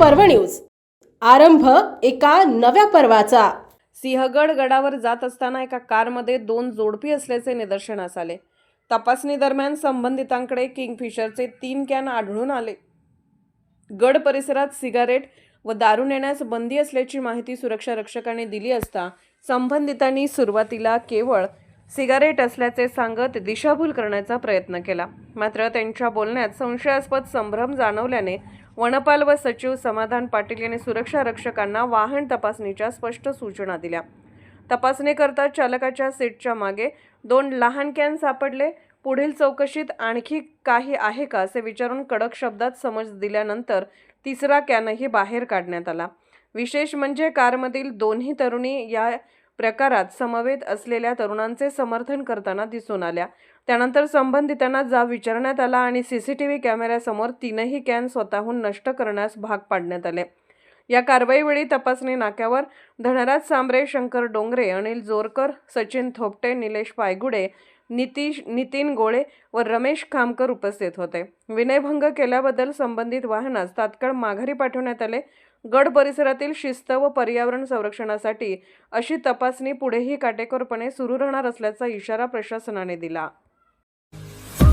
पर्व न्यूज. आरंभ एका नव्या पर्वाचा. सिंहगड गडावर जात असताना एका कारमध्ये दोन जोडपी असल्याचे निदर्शनास आले. तपासणी दरम्यान संबंधितांकडे किंगफिशरचे तीन कॅन आढळून आले. गड परिसरात सिगारेट व दारू नेण्यास बंदी असल्याची माहिती सुरक्षा रक्षकांनी दिली असता संबंधितांनी सुरुवातीला केवळ सिगारेट असल्याचे सांगत दिशाभूल करण्याचा प्रयत्न केला. मात्र त्यांच्या बोलण्यात संशयास्पद संभ्रम जाणवल्याने वनपाल व सचिव समाधान पाटील यांनी सुरक्षा रक्षकांना वाहन तपासणीच्या स्पष्ट सूचना दिल्या. तपासणीकरता चालकाच्या सीटच्या मागे दोन लहान कॅन सापडले. पुढील चौकशीत आणखी काही आहे का असे विचारून कडक शब्दात समज दिल्यानंतर तिसरा कॅनही बाहेर काढण्यात आला. विशेष म्हणजे कारमधील दोन्ही तरुणी या प्रकारात समवेत असलेल्या तरुणांचे समर्थन करताना दिसून आल्या. त्यानंतर संबंधितांना जाब विचारण्यात आला आणि सी सी टी व्ही कॅमेऱ्यासमोर तीनही कॅन स्वतःहून नष्ट करण्यास भाग पाडण्यात आले. या कारवाईवेळी तपासणी नाक्यावर धनराज सांबरे शंकर डोंगरे अनिल जोरकर सचिन थोपटे निलेश पायगुडे नितीश नितीन गोळे व रमेश खामकर उपस्थित होते. विनयभंग केल्याबद्दल संबंधित वाहनास तात्काळ माघारी पाठवण्यात आले. गड परिसरातील शिस्त व पर्यावरण संरक्षणासाठी अशी तपासणी पुढेही काटेकोरपणे सुरू राहणार असल्याचा इशारा प्रशासनाने दिला.